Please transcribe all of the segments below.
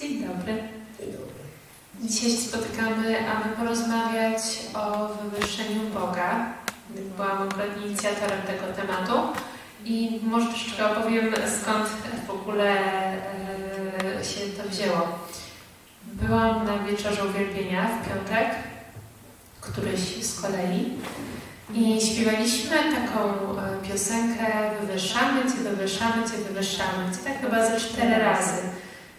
Dzień dobry. Dzień dobry. Dzisiaj się spotykamy, aby porozmawiać o wywyższeniu Boga. Byłam akurat inicjatorem tego tematu i może troszeczkę opowiem, skąd w ogóle e, się to wzięło. Byłam na wieczorze uwielbienia w piątek, któryś z kolei, i śpiewaliśmy taką e, piosenkę Wywyższamy Cię, wywyższamy Cię, wywyższamy Cię, tak chyba ze cztery razy.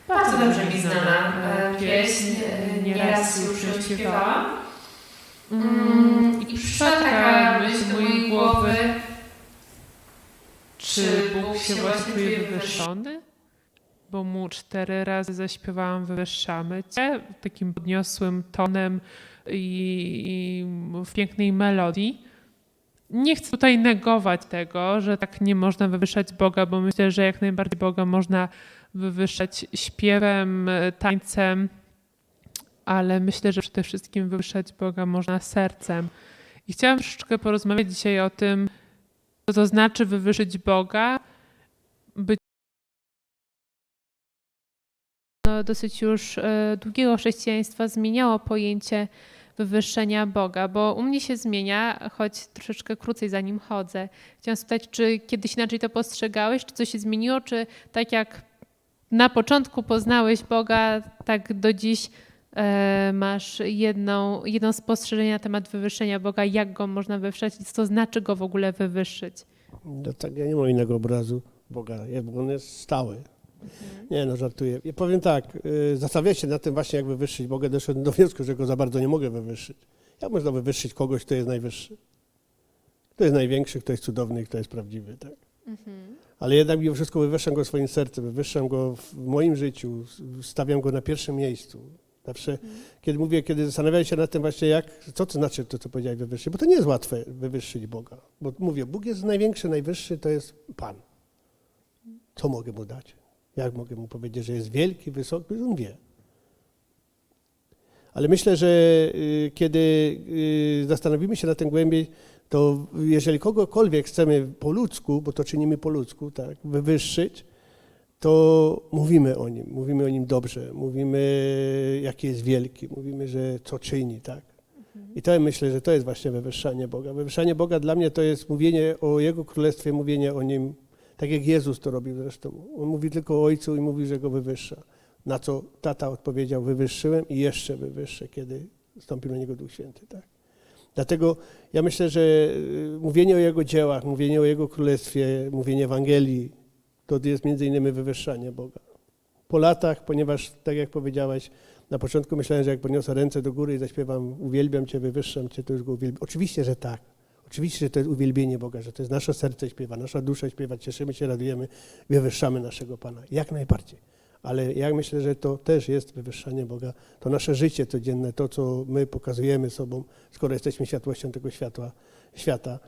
Bardzo dobrze mi znana e, pieśń, e, nieraz już ją śpiewałam. Mm, I przyszła taka myśl do mojej głowy, Czy Bóg się właśnie czuje wywyższony? Bo mu cztery razy zaśpiewałam Wywyższamy Cię takim podniosłym tonem i, i w pięknej melodii. Nie chcę tutaj negować tego, że tak nie można wywyższać Boga, bo myślę, że jak najbardziej Boga można wywyższać śpiewem, tańcem, ale myślę, że przede wszystkim wywyższać Boga można sercem. I chciałam troszeczkę porozmawiać dzisiaj o tym, co to znaczy wywyższyć Boga, być no, dosyć już e, długiego chrześcijaństwa zmieniało pojęcie wywyższenia Boga, bo u mnie się zmienia, choć troszeczkę krócej za nim chodzę. Chciałam spytać, czy kiedyś inaczej to postrzegałeś, czy coś się zmieniło, czy tak jak na początku poznałeś Boga, tak do dziś e, masz jedną, jedno spostrzeżenie na temat wywyższenia Boga, jak go można wywyższać i co znaczy go w ogóle wywyższyć. No tak, ja nie mam innego obrazu Boga, bo on jest stały. Nie no, żartuję. Ja powiem tak, y, zastanawiałem się nad tym właśnie, jak wywyższyć Boga, doszedłem do wniosku, że go za bardzo nie mogę wywyższyć. Jak można wywyższyć kogoś, kto jest najwyższy? Kto jest największy, kto jest cudowny, kto jest prawdziwy, tak? Ale jednak mimo wszystko wywyższam go swoim sercem, wywyższam go w moim życiu, stawiam go na pierwszym miejscu. Zawsze, kiedy mówię, kiedy zastanawiałem się nad tym właśnie, jak, co to znaczy to, co powiedziałeś wywyższyć, bo to nie jest łatwe wywyższyć Boga. Bo mówię, Bóg jest największy, najwyższy, to jest Pan. Co mogę Mu dać? Jak mogę Mu powiedzieć, że jest wielki, wysoki? On wie. Ale myślę, że y, kiedy y, zastanowimy się nad tym głębiej, to jeżeli kogokolwiek chcemy po ludzku, bo to czynimy po ludzku, tak, wywyższyć, to mówimy o nim, mówimy o nim dobrze, mówimy, jaki jest wielki, mówimy, że co czyni, tak. I to myślę, że to jest właśnie wywyższanie Boga. Wywyższanie Boga dla mnie to jest mówienie o Jego Królestwie, mówienie o Nim, tak jak Jezus to robił zresztą. On mówi tylko o Ojcu i mówi, że Go wywyższa. Na co tata odpowiedział, wywyższyłem i jeszcze wywyższę, kiedy stąpił na Niego Duch Święty, tak. Dlatego ja myślę, że y, mówienie o Jego dziełach, mówienie o Jego Królestwie, mówienie Ewangelii, to jest między innymi wywyższanie Boga. Po latach, ponieważ tak jak powiedziałaś, na początku myślałem, że jak podniosę ręce do góry i zaśpiewam uwielbiam Cię, wywyższam Cię, to już go uwielbiam. Oczywiście, że tak. Oczywiście, że to jest uwielbienie Boga, że to jest nasze serce śpiewa, nasza dusza śpiewa, cieszymy się, radujemy, wywyższamy naszego Pana. Jak najbardziej. Ale ja myślę, że to też jest wywyższanie Boga. To nasze życie codzienne, to co my pokazujemy sobą, skoro jesteśmy światłością tego światła, świata,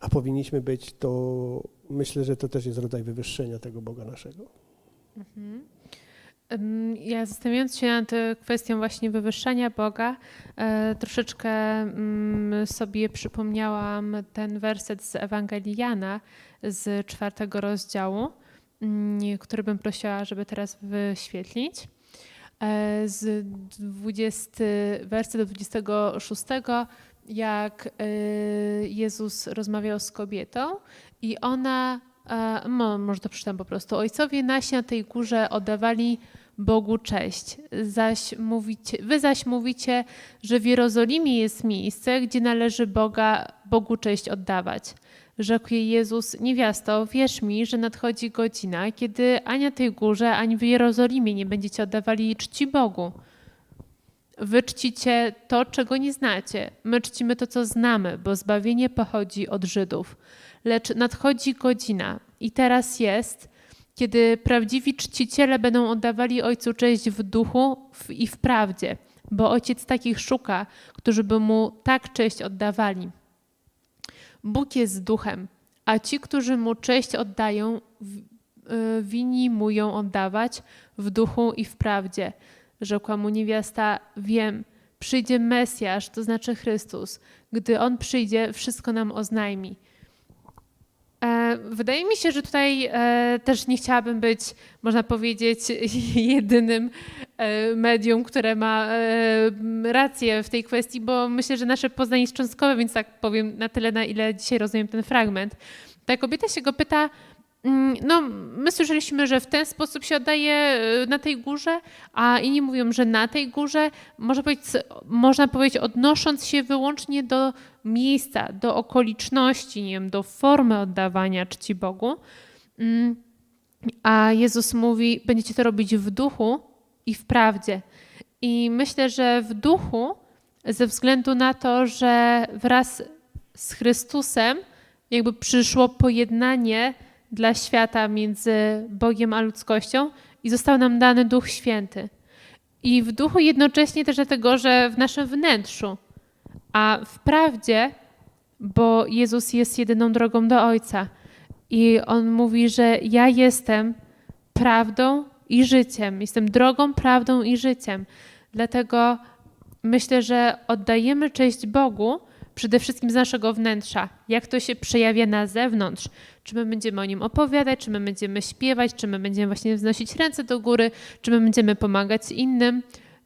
a powinniśmy być, to myślę, że to też jest rodzaj wywyższenia tego Boga naszego. Ym, Ja zastanawiając się nad kwestią właśnie wywyższania Boga, e, troszeczkę mm, sobie przypomniałam ten werset z Ewangelii Jana z czwartego rozdziału, który bym prosiła, żeby teraz wyświetlić. E, Z 20, werset do 26, jak e, Jezus rozmawiał z kobietą i ona, mo- może to przeczytam po prostu, ojcowie nasi na tej górze oddawali Bogu cześć, zaś mówicie, wy zaś mówicie, że w Jerozolimie jest miejsce, gdzie należy Boga, Bogu cześć oddawać. Rzekł jej Jezus, niewiasto, wierz mi, że nadchodzi godzina, kiedy ani na tej górze, ani w Jerozolimie nie będziecie oddawali czci Bogu. Wy czcicie to, czego nie znacie. My czcimy to, co znamy, bo zbawienie pochodzi od Żydów. Lecz nadchodzi godzina i teraz jest, kiedy prawdziwi czciciele będą oddawali Ojcu cześć w duchu i w prawdzie, bo Ojciec takich szuka, którzy by Mu tak cześć oddawali. Bóg jest duchem, a ci, którzy Mu cześć oddają, y, winni Mu ją oddawać w duchu i w prawdzie. Rzekła mu niewiasta, wiem, przyjdzie Mesjasz, to znaczy Chrystus. Gdy On przyjdzie, wszystko nam oznajmi. Wydaje mi się, że tutaj e, też nie chciałabym być, można powiedzieć, jedynym e, medium, które ma e, rację w tej kwestii, bo myślę, że nasze poznanie jest cząstkowe, więc tak powiem na tyle, na ile dzisiaj rozumiem ten fragment. Ta kobieta się go pyta, mm, no my słyszeliśmy, że w ten sposób się oddaje na tej górze, a inni mówią, że na tej górze, można powiedzieć, można powiedzieć odnosząc się wyłącznie do miejsca, do okoliczności, nie wiem, do formy oddawania czci Bogu. Mm, A Jezus mówi, będziecie to robić w duchu i w prawdzie. I myślę, że w duchu, ze względu na to, że wraz z Chrystusem jakby przyszło pojednanie dla świata między Bogiem a ludzkością i został nam dany Duch Święty. I w duchu jednocześnie też dlatego, że w naszym wnętrzu, a w prawdzie, bo Jezus jest jedyną drogą do Ojca. I On mówi, że ja jestem prawdą i życiem. Jestem drogą, prawdą i życiem. Dlatego myślę, że oddajemy cześć Bogu przede wszystkim z naszego wnętrza. Jak to się przejawia na zewnątrz? Czy my będziemy o nim opowiadać, czy my będziemy śpiewać, czy my będziemy właśnie wznosić ręce do góry, czy my będziemy pomagać innym.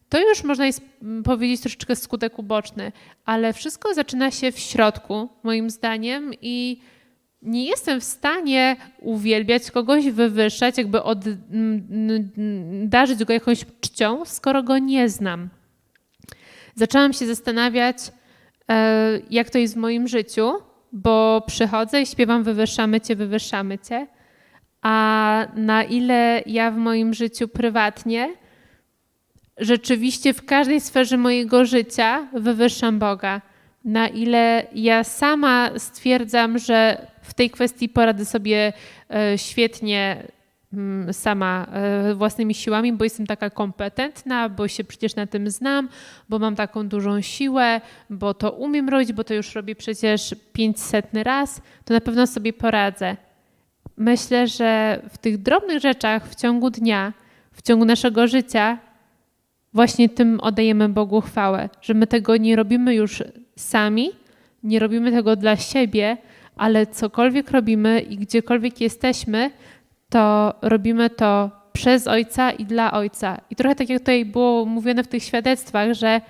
To już można jest powiedzieć troszeczkę skutek uboczny, ale wszystko zaczyna się w środku, moim zdaniem, i nie jestem w stanie uwielbiać kogoś, wywyższać, jakby mm, mm, darzyć go jakąś czcią, skoro go nie znam. Zaczęłam się zastanawiać, e, jak to jest w moim życiu, bo przychodzę i śpiewam wywyższamy Cię, wywyższamy Cię, a na ile ja w moim życiu prywatnie rzeczywiście w każdej sferze mojego życia wywyższam Boga. Na ile ja sama stwierdzam, że w tej kwestii poradzę sobie e, świetnie mm, sama e, własnymi siłami, bo jestem taka kompetentna, bo się przecież na tym znam, bo mam taką dużą siłę, bo to umiem robić, bo to już robię przecież 500 raz, to na pewno sobie poradzę. Myślę, że w tych drobnych rzeczach w ciągu dnia, w ciągu naszego życia właśnie tym oddajemy Bogu chwałę, że my tego nie robimy już sami, nie robimy tego dla siebie, ale cokolwiek robimy i gdziekolwiek jesteśmy, to robimy to przez Ojca i dla Ojca. I trochę tak jak tutaj było mówione w tych świadectwach, że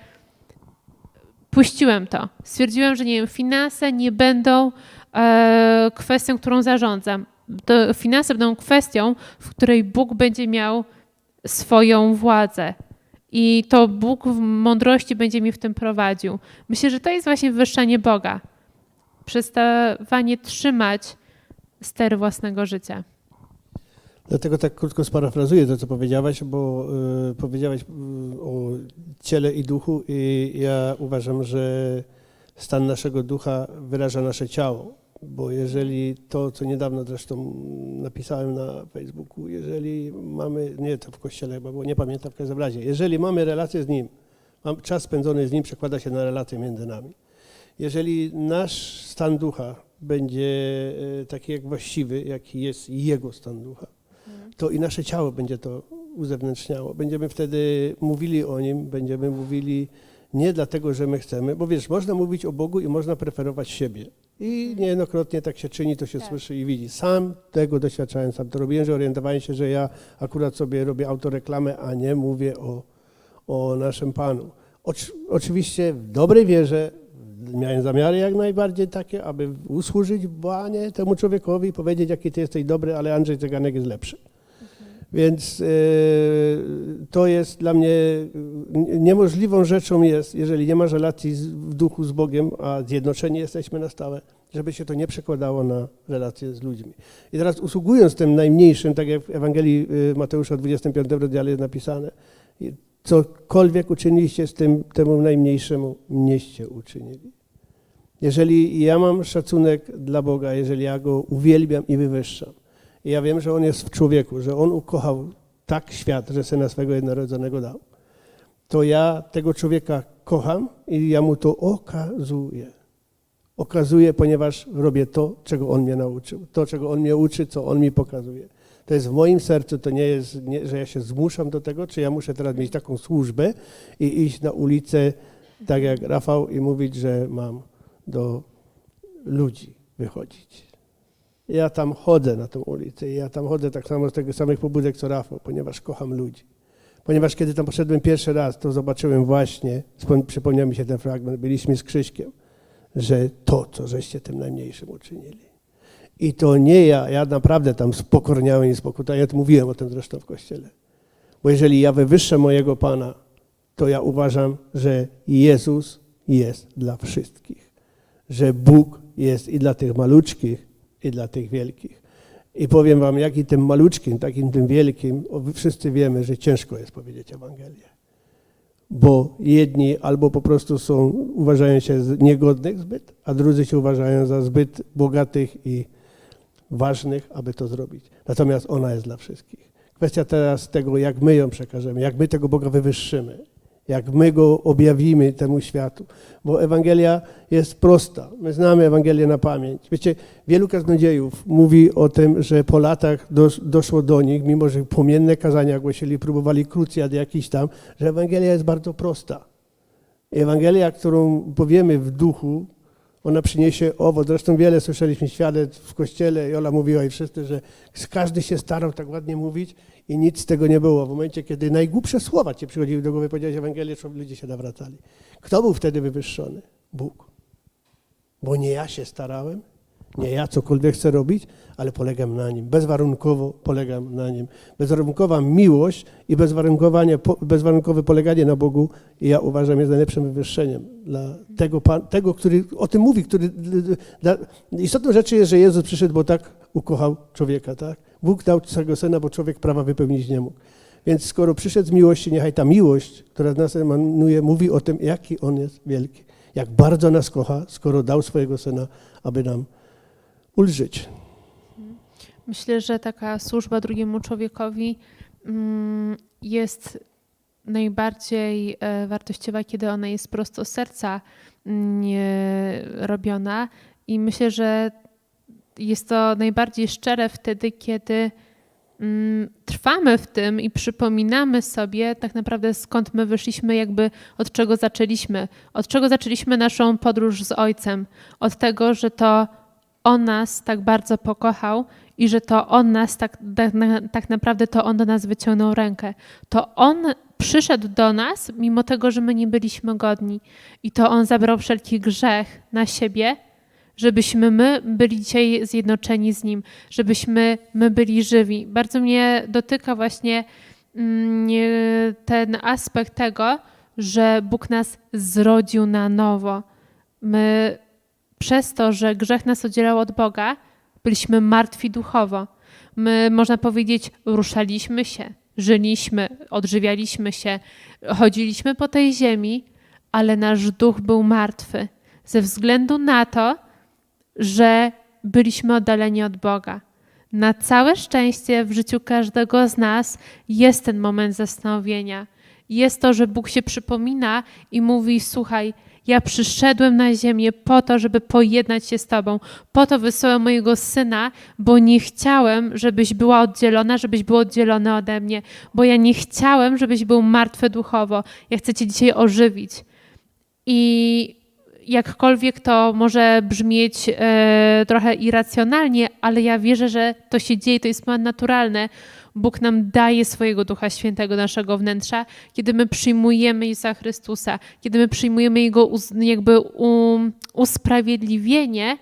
puściłem to. Stwierdziłem, że nie wiem, finanse nie będą e, kwestią, którą zarządzam. To finanse będą kwestią, w której Bóg będzie miał swoją władzę. I to Bóg w mądrości będzie mi w tym prowadził. Myślę, że to jest właśnie wywyższanie Boga. Przestawanie trzymać stery własnego życia. Dlatego tak krótko sparafrazuję to, co powiedziałaś, bo y, powiedziałaś y, o ciele i duchu i ja uważam, że stan naszego ducha wyraża nasze ciało, bo jeżeli to, co niedawno zresztą napisałem na Facebooku, jeżeli mamy, nie to w kościele chyba, bo nie pamiętam w każdym razie, jeżeli mamy relację z Nim, mam, czas spędzony z Nim przekłada się na relacje między nami. Jeżeli nasz stan ducha będzie e, taki jak właściwy, jaki jest Jego stan ducha, to i nasze ciało będzie to uzewnętrzniało. Będziemy wtedy mówili o Nim, będziemy mówili nie dlatego, że my chcemy, bo wiesz, można mówić o Bogu i można preferować siebie. I niejednokrotnie tak się czyni, to się Tak. słyszy i widzi. Sam tego doświadczałem, sam to robiłem, że orientowałem się, że ja akurat sobie robię autoreklamę, a nie mówię o, o naszym Panu. Oczy, oczywiście w dobrej wierze miałem zamiary jak najbardziej takie, aby usłużyć Panie temu człowiekowi i powiedzieć, jaki ty jesteś dobry, ale Andrzej Cyganek jest lepszy. Więc e, to jest dla mnie niemożliwą rzeczą jest, jeżeli nie masz relacji w duchu z Bogiem, a zjednoczeni jesteśmy na stałe, żeby się to nie przekładało na relacje z ludźmi. I teraz usługując tym najmniejszym, tak jak w Ewangelii e, Mateusza w 25 rozdziale jest napisane, cokolwiek uczyniliście z tym temu najmniejszemu, mnieście uczynili. Jeżeli ja mam szacunek dla Boga, jeżeli ja Go uwielbiam i wywyższam, i ja wiem, że On jest w człowieku, że On ukochał tak świat, że Syna swego jednorodzonego dał, to ja tego człowieka kocham i ja Mu to okazuję. Okazuję, ponieważ robię to, czego On mnie nauczył. To, czego On mnie uczy, co On mi pokazuje. To jest w moim sercu, to nie jest, nie, że ja się zmuszam do tego, czy ja muszę teraz mieć taką służbę i iść na ulicę, tak jak Rafał, i mówić, że mam do ludzi wychodzić. Ja tam chodzę na tą ulicę i ja tam chodzę tak samo z tego samych pobudek co Rafał, ponieważ kocham ludzi. Ponieważ kiedy tam poszedłem pierwszy raz, to zobaczyłem właśnie, przypomniał mi się ten fragment, byliśmy z Krzyśkiem, że to, co żeście tym najmniejszym uczynili. I to nie ja, ja naprawdę tam spokorniałem i spokutałem, ja tu mówiłem o tym zresztą w kościele. Bo jeżeli ja wywyższę mojego Pana, to ja uważam, że Jezus jest dla wszystkich. Że Bóg jest i dla tych maluczkich, i dla tych wielkich. I powiem wam, jak i tym maluczkim, tak i tym wielkim, wszyscy wiemy, że ciężko jest powiedzieć Ewangelię. Bo jedni albo po prostu są, uważają się niegodnych zbyt, a drudzy się uważają za zbyt bogatych i ważnych, aby to zrobić. Natomiast ona jest dla wszystkich. Kwestia teraz tego, jak my ją przekażemy, jak my tego Boga wywyższymy, jak my go objawimy temu światu. Bo Ewangelia jest prosta. My znamy Ewangelię na pamięć. Wiecie, wielu kaznodziejów mówi o tym, że po latach dos, doszło do nich, mimo że płomienne kazania głosili, próbowali krucjat jakiś tam, że Ewangelia jest bardzo prosta. Ewangelia, którą powiemy w duchu, ona przyniesie owoc. Zresztą wiele słyszeliśmy świadectw w kościele, Jola mówiła i wszyscy, że każdy się starał tak ładnie mówić i nic z tego nie było. W momencie, kiedy najgłupsze słowa ci przychodziły do głowy, powiedziałeś Ewangelię, ludzie się nawracali. Kto był wtedy wywyższony? Bóg. Bo nie ja się starałem, nie ja cokolwiek chcę robić, ale polegam na Nim. Bezwarunkowo polegam na Nim. Bezwarunkowa miłość i bezwarunkowanie, bezwarunkowe poleganie na Bogu ja uważam jest najlepszym wywyższeniem dla tego, tego który o tym mówi. Który, dla, istotną rzeczy jest, że Jezus przyszedł, bo tak ukochał człowieka. Tak? Bóg dał swego Syna, bo człowiek prawa wypełnić nie mógł. Więc skoro przyszedł z miłości, niechaj ta miłość, która z nas emanuje, mówi o tym, jaki On jest wielki. Jak bardzo nas kocha, skoro dał swojego Syna, aby nam ulżyć. Myślę, że taka służba drugiemu człowiekowi mm, jest najbardziej e, wartościowa, kiedy ona jest prosto z serca mm, robiona. I myślę, że jest to najbardziej szczere wtedy, kiedy mm, trwamy w tym i przypominamy sobie tak naprawdę skąd my wyszliśmy, jakby od czego zaczęliśmy. Od czego zaczęliśmy naszą podróż z Ojcem. Od tego, że to On nas tak bardzo pokochał i że to On nas tak, tak, tak naprawdę to On do nas wyciągnął rękę. To On przyszedł do nas, mimo tego, że my nie byliśmy godni. I to On zabrał wszelki grzech na siebie, żebyśmy my byli dzisiaj zjednoczeni z Nim, żebyśmy my byli żywi. Bardzo mnie dotyka właśnie mm, nie- ten aspekt tego, że Bóg nas zrodził na nowo. My przez to, że grzech nas oddzielał od Boga, byliśmy martwi duchowo. My, można powiedzieć, ruszaliśmy się, żyliśmy, odżywialiśmy się, chodziliśmy po tej ziemi, ale nasz duch był martwy ze względu na to, że byliśmy oddaleni od Boga. Na całe szczęście w życiu każdego z nas jest ten moment zastanowienia. Jest to, że Bóg się przypomina i mówi: Słuchaj, ja przyszedłem na ziemię po to, żeby pojednać się z Tobą. Po to wysłałem mojego syna, bo nie chciałem, żebyś była oddzielona, żebyś był oddzielony ode mnie, bo ja nie chciałem, żebyś był martwy duchowo. Ja chcę Cię dzisiaj ożywić. I jakkolwiek to może brzmieć e, trochę irracjonalnie, ale ja wierzę, że to się dzieje, to jest naturalne. Bóg nam daje swojego Ducha Świętego naszego wnętrza, kiedy my przyjmujemy Jezusa Chrystusa, kiedy my przyjmujemy Jego jakby um, usprawiedliwienie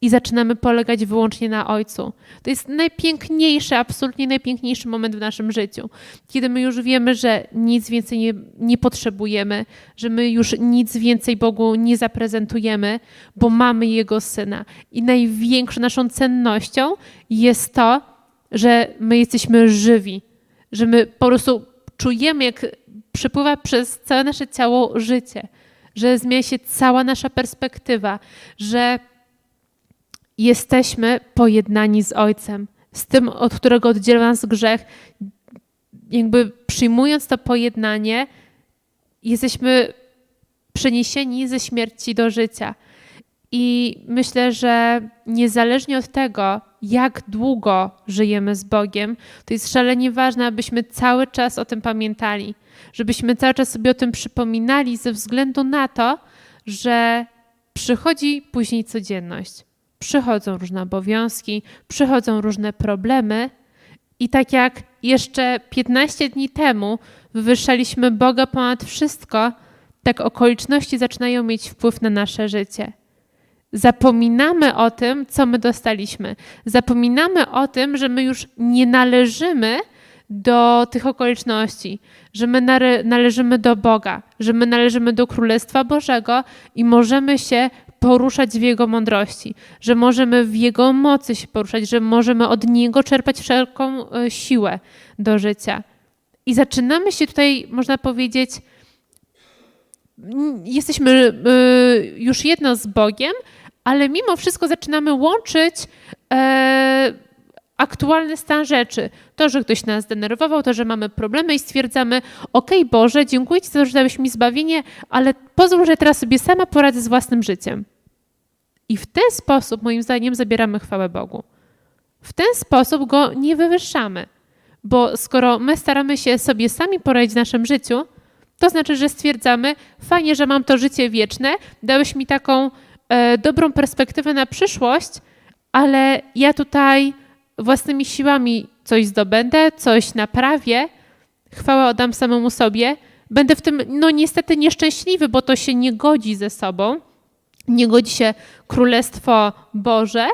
i zaczynamy polegać wyłącznie na Ojcu. To jest najpiękniejszy, absolutnie najpiękniejszy moment w naszym życiu, kiedy my już wiemy, że nic więcej nie, nie potrzebujemy, że my już nic więcej Bogu nie zaprezentujemy, bo mamy Jego Syna. I największą naszą cennością jest to, że my jesteśmy żywi, że my po prostu czujemy, jak przepływa przez całe nasze ciało życie, że zmienia się cała nasza perspektywa, że jesteśmy pojednani z Ojcem, z tym, od którego oddziela nas grzech. Jakby przyjmując to pojednanie, jesteśmy przeniesieni ze śmierci do życia. I myślę, że niezależnie od tego, jak długo żyjemy z Bogiem, to jest szalenie ważne, abyśmy cały czas o tym pamiętali, żebyśmy cały czas sobie o tym przypominali, ze względu na to, że przychodzi później codzienność. Przychodzą różne obowiązki, przychodzą różne problemy, i tak jak jeszcze 15 dni temu wywyższaliśmy Boga ponad wszystko, tak okoliczności zaczynają mieć wpływ na nasze życie. Zapominamy o tym, co my dostaliśmy. Zapominamy o tym, że my już nie należymy do tych okoliczności, że my nale- należymy do Boga, że my należymy do Królestwa Bożego i możemy się poruszać w Jego mądrości, że możemy w Jego mocy się poruszać, że możemy od Niego czerpać wszelką e, siłę do życia. I zaczynamy się tutaj, można powiedzieć, jesteśmy y, już jedno z Bogiem, ale mimo wszystko zaczynamy łączyć e, aktualny stan rzeczy. To, że ktoś nas zdenerwował, to, że mamy problemy i stwierdzamy, okej Boże, dziękuję Ci za to, że dałeś mi zbawienie, ale pozwól, że teraz sobie sama poradzę z własnym życiem. I w ten sposób, moim zdaniem, zabieramy chwałę Bogu. W ten sposób Go nie wywyższamy. Bo skoro my staramy się sobie sami poradzić w naszym życiu, to znaczy, że stwierdzamy, fajnie, że mam to życie wieczne, dałeś mi taką dobrą perspektywę na przyszłość, ale ja tutaj własnymi siłami coś zdobędę, coś naprawię, chwałę oddam samemu sobie, będę w tym, no niestety nieszczęśliwy, bo to się nie godzi ze sobą, nie godzi się Królestwo Boże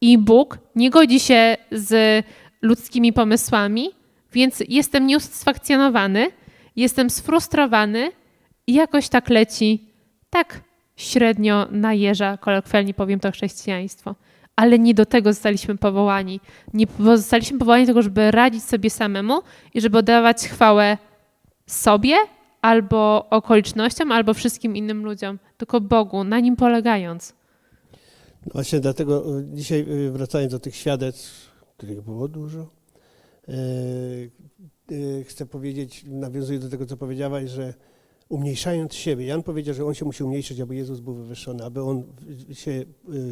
i Bóg, nie godzi się z ludzkimi pomysłami, więc jestem nieusatysfakcjonowany, jestem sfrustrowany i jakoś tak leci, tak średnio najeża, kolokwialnie powiem to chrześcijaństwo. Ale nie do tego zostaliśmy powołani. Nie zostaliśmy powołani do tego, żeby radzić sobie samemu i żeby oddawać chwałę sobie, albo okolicznościom, albo wszystkim innym ludziom, tylko Bogu, na nim polegając. No Właśnie dlatego y, dzisiaj y, wracając do tych świadectw, których było dużo, y, chcę powiedzieć, nawiązuję do tego, co powiedziałaś, że umniejszając siebie, Jan powiedział, że on się musi umniejszyć, aby Jezus był wywyższony, aby on się y,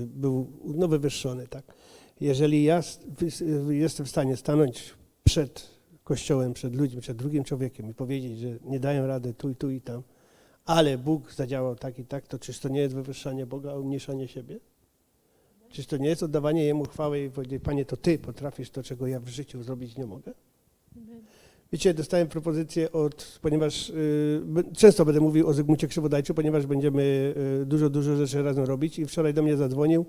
był no, wywyższony. Tak? Jeżeli ja jestem w stanie stanąć przed Kościołem, przed ludźmi, przed drugim człowiekiem i powiedzieć, że nie daję rady tu i tu i tam, ale Bóg zadziałał tak i tak, to czyż to nie jest wywyższanie Boga, a umniejszanie siebie? Czyż to nie jest oddawanie Jemu chwały i powiedzieć, Panie, to Ty potrafisz to, czego ja w życiu zrobić nie mogę? Wiecie, dostałem propozycję od, ponieważ y, często będę mówił o Zygmuncie Krzywodajczu, ponieważ będziemy y, dużo, dużo rzeczy razem robić i wczoraj do mnie zadzwonił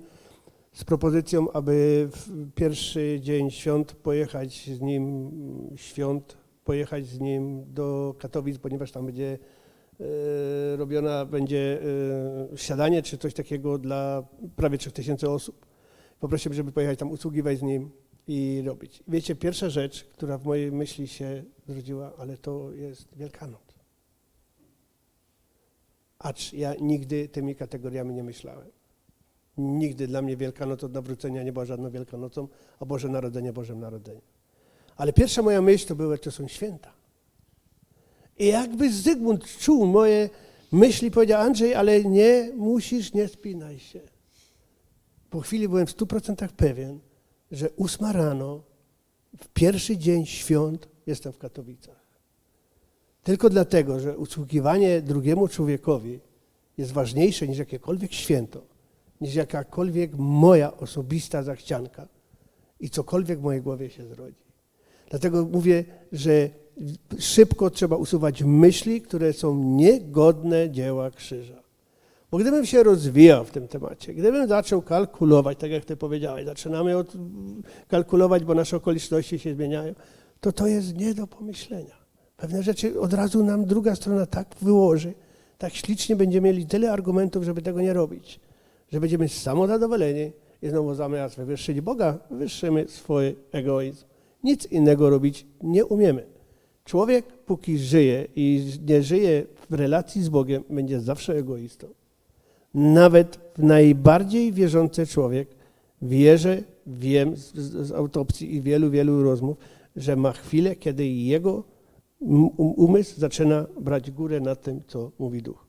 z propozycją, aby w pierwszy dzień świąt pojechać z nim, świąt, pojechać z nim do Katowic, ponieważ tam będzie y, robiona będzie y, śniadanie czy coś takiego dla prawie 3000 osób. Poprosiłem, żeby pojechać tam usługiwać z nim i robić. Wiecie, pierwsza rzecz, która w mojej myśli się zrodziła, ale to jest Wielkanoc. Acz ja nigdy tymi kategoriami nie myślałem. Nigdy dla mnie Wielkanoc od nawrócenia nie była żadną Wielkanocą, a Boże Narodzenie Bożym Narodzeniem. Ale pierwsza moja myśl to była, to są święta. I jakby Zygmunt czuł moje myśli, powiedział Andrzej, ale nie musisz, nie spinaj się. Po chwili byłem w stu procentach pewien, że ósma rano, w pierwszy dzień świąt jestem w Katowicach. Tylko dlatego, że usługiwanie drugiemu człowiekowi jest ważniejsze niż jakiekolwiek święto, niż jakakolwiek moja osobista zachcianka i cokolwiek w mojej głowie się zrodzi. Dlatego mówię, że szybko trzeba usuwać myśli, które są niegodne dzieła krzyża. Bo gdybym się rozwijał w tym temacie, gdybym zaczął kalkulować, tak jak ty powiedziałeś, zaczynamy od kalkulować, bo nasze okoliczności się zmieniają, to to jest nie do pomyślenia. Pewne rzeczy od razu nam druga strona tak wyłoży, tak ślicznie będziemy mieli tyle argumentów, żeby tego nie robić, że będziemy samozadowoleni i znowu zamiast wywyższyć Boga, wywyższymy swój egoizm. Nic innego robić nie umiemy. Człowiek, póki żyje i nie żyje w relacji z Bogiem, będzie zawsze egoistą. Nawet najbardziej wierzący człowiek wierzę, wiem z, z autopsji i wielu, wielu rozmów, że ma chwilę, kiedy jego um- umysł zaczyna brać górę nad tym, co mówi duch.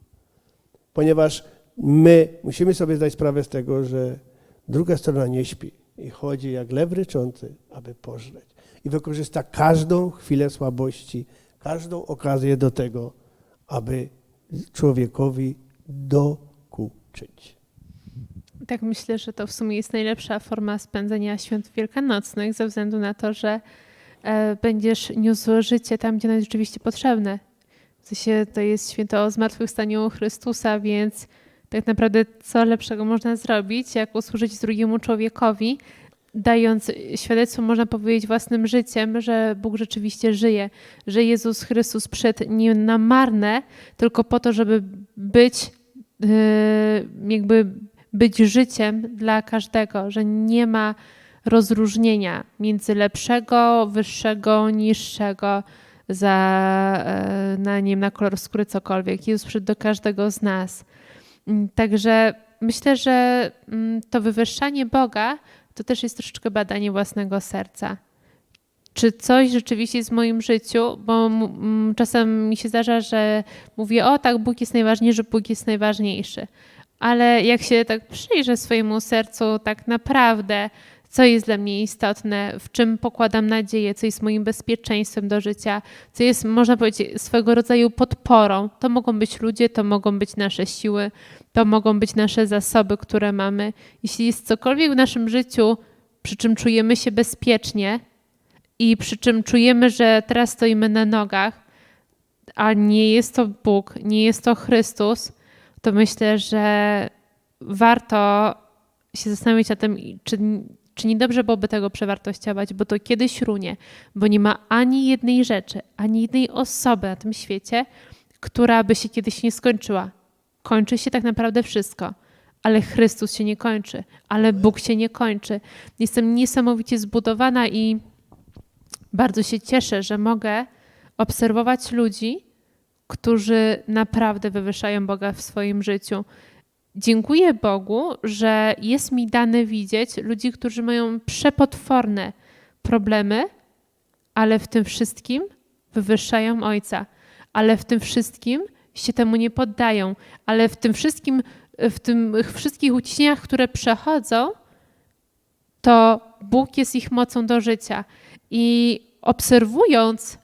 Ponieważ my musimy sobie zdać sprawę z tego, że druga strona nie śpi i chodzi jak lew ryczący, aby pożreć. I wykorzysta każdą chwilę słabości, każdą okazję do tego, aby człowiekowi Tak myślę, że to w sumie jest najlepsza forma spędzenia świąt wielkanocnych, ze względu na to, że e, będziesz niósł życie tam, gdzie ono jest rzeczywiście potrzebne. W sensie to jest święto o zmartwychwstaniu Chrystusa, więc tak naprawdę co lepszego można zrobić, jak usłużyć drugiemu człowiekowi, dając świadectwo, można powiedzieć, własnym życiem, że Bóg rzeczywiście żyje, że Jezus Chrystus przyszedł nie na marne, tylko po to, żeby być jakby być życiem dla każdego, że nie ma rozróżnienia między lepszego, wyższego, niższego za, e, na, nie wiem, na kolor skóry, cokolwiek. Jezus przyszedł do każdego z nas. Mm, Także myślę, że mm, to wywyższanie Boga to też jest troszeczkę badanie własnego serca. Czy coś rzeczywiście jest w moim życiu, bo czasem mi się zdarza, że mówię, o tak, Bóg jest najważniejszy, Bóg jest najważniejszy. Ale jak się tak przyjrzę swojemu sercu, tak naprawdę, co jest dla mnie istotne, w czym pokładam nadzieję, co jest moim bezpieczeństwem do życia, co jest, można powiedzieć, swego rodzaju podporą. To mogą być ludzie, to mogą być nasze siły, to mogą być nasze zasoby, które mamy. Jeśli jest cokolwiek w naszym życiu, przy czym czujemy się bezpiecznie i przy czym czujemy, że teraz stoimy na nogach, a nie jest to Bóg, nie jest to Chrystus, to myślę, że warto się zastanowić nad tym, czy, czy nie dobrze byłoby tego przewartościować, bo to kiedyś runie, bo nie ma ani jednej rzeczy, ani jednej osoby na tym świecie, która by się kiedyś nie skończyła. Kończy się tak naprawdę wszystko, ale Chrystus się nie kończy, ale Bóg się nie kończy. Jestem niesamowicie zbudowana i bardzo się cieszę, że mogę obserwować ludzi, którzy naprawdę wywyższają Boga w swoim życiu. Dziękuję Bogu, że jest mi dane widzieć ludzi, którzy mają przepotworne problemy, ale w tym wszystkim wywyższają Ojca, ale w tym wszystkim się temu nie poddają, ale w tym wszystkim, w tych wszystkich uciśnieniach, które przechodzą, to Bóg jest ich mocą do życia. I obserwując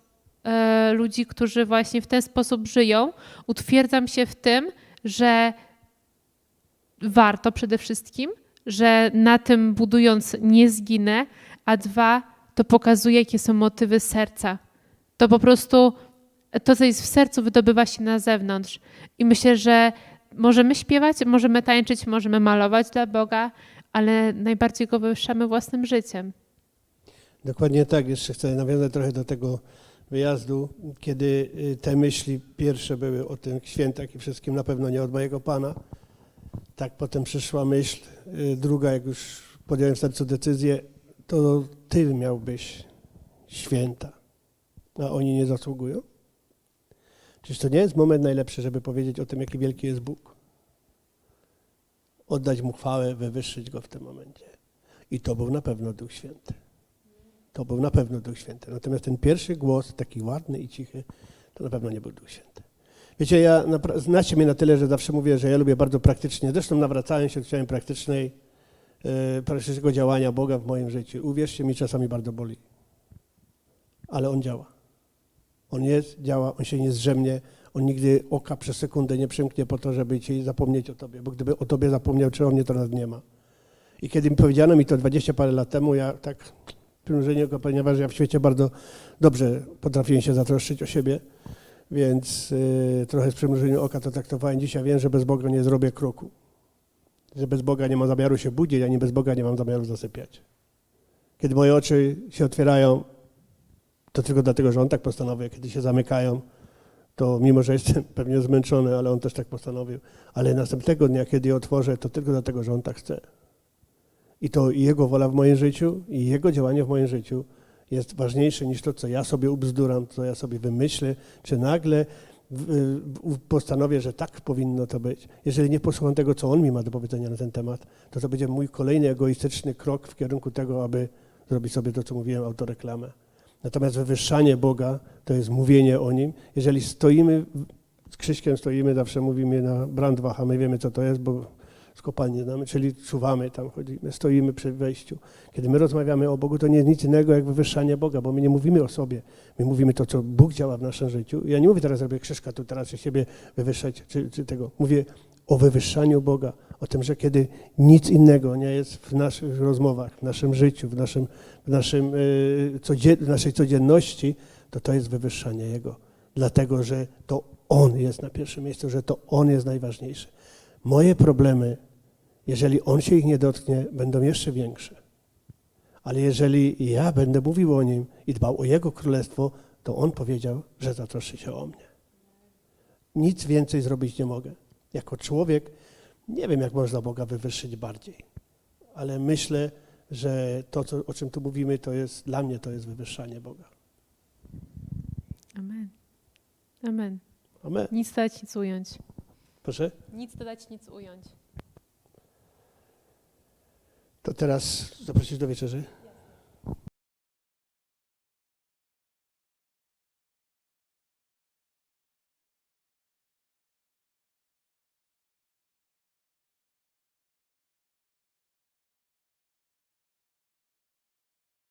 e, ludzi, którzy właśnie w ten sposób żyją, utwierdzam się w tym, że warto przede wszystkim, że na tym budując nie zginę, a dwa, to pokazuje, jakie są motywy serca. To po prostu to, co jest w sercu, wydobywa się na zewnątrz. I myślę, że możemy śpiewać, możemy tańczyć, możemy malować dla Boga, ale najbardziej go wywyższamy własnym życiem. Dokładnie tak. Jeszcze chcę nawiązać trochę do tego wyjazdu, kiedy y, te myśli pierwsze były o tych świętach i wszystkim, na pewno nie od mojego Pana. Tak potem przyszła myśl y, druga, jak już podjąłem w sercu decyzję, to Ty miałbyś święta, a oni nie zasługują. Czyż to nie jest moment najlepszy, żeby powiedzieć o tym, jaki wielki jest Bóg? Oddać Mu chwałę, wywyższyć Go w tym momencie. I to był na pewno Duch Święty. To był na pewno Duch Święty. Natomiast ten pierwszy głos, taki ładny i cichy, to na pewno nie był Duch Święty. Wiecie, ja znacie mnie na tyle, że zawsze mówię, że ja lubię bardzo praktycznie. Zresztą nawracałem się, chciałem praktycznej, yy, praktycznego działania Boga w moim życiu. Uwierzcie mi, czasami bardzo boli. Ale On działa. On jest, działa, On się nie zrzemnie, On nigdy oka przez sekundę nie przymknie po to, żeby Ci zapomnieć o Tobie, bo gdyby o Tobie zapomniał, czy o mnie, to nas nie ma. I kiedy mi powiedziano mi to 20 parę lat temu, ja tak oko, ponieważ ja w świecie bardzo dobrze potrafiłem się zatroszczyć o siebie, więc y, trochę z przymrużeniem oka to traktowałem. Dzisiaj wiem, że bez Boga nie zrobię kroku. Że bez Boga nie mam zamiaru się budzić, ani bez Boga nie mam zamiaru zasypiać. Kiedy moje oczy się otwierają, to tylko dlatego, że On tak postanowił. Kiedy się zamykają, to mimo, że jestem pewnie zmęczony, ale On też tak postanowił. Ale następnego dnia, kiedy je otworzę, to tylko dlatego, że On tak chce. I to Jego wola w moim życiu i Jego działanie w moim życiu jest ważniejsze niż to, co ja sobie ubzduram, co ja sobie wymyślę, czy nagle postanowię, że tak powinno to być. Jeżeli nie posłucham tego, co On mi ma do powiedzenia na ten temat, to to będzie mój kolejny egoistyczny krok w kierunku tego, aby zrobić sobie to, co mówiłem, autoreklamę. Natomiast wywyższanie Boga to jest mówienie o Nim. Jeżeli stoimy, z Krzyśkiem stoimy, zawsze mówimy na Brandwach, a my wiemy, co to jest, bo z kopalni znamy, czyli czuwamy tam, chodzimy, stoimy przy wejściu. Kiedy my rozmawiamy o Bogu, to nie jest nic innego jak wywyższanie Boga, bo my nie mówimy o sobie, my mówimy to, co Bóg działa w naszym życiu. Ja nie mówię teraz, żeby Krzyżka tu teraz się siebie wywyższać, czy, czy tego. Mówię o wywyższaniu Boga, o tym, że kiedy nic innego nie jest w naszych rozmowach, w naszym życiu, w, naszym, w, naszym, y, codzien, w naszej codzienności, to to jest wywyższanie Jego. Dlatego, że to On jest na pierwszym miejscu, że to On jest najważniejszy. Moje problemy, jeżeli On się ich nie dotknie, będą jeszcze większe. Ale jeżeli ja będę mówił o Nim i dbał o Jego królestwo, to On powiedział, że zatroszczy się o mnie. Nic więcej zrobić nie mogę. Jako człowiek nie wiem, jak można Boga wywyższyć bardziej, ale myślę, że to, co, o czym tu mówimy, to jest dla mnie to jest wywyższanie Boga. Amen. Amen. Amen. Nic dodać, nic ująć. Proszę. Nic dodać, nic ująć. To teraz zaprosić do wieczerzy.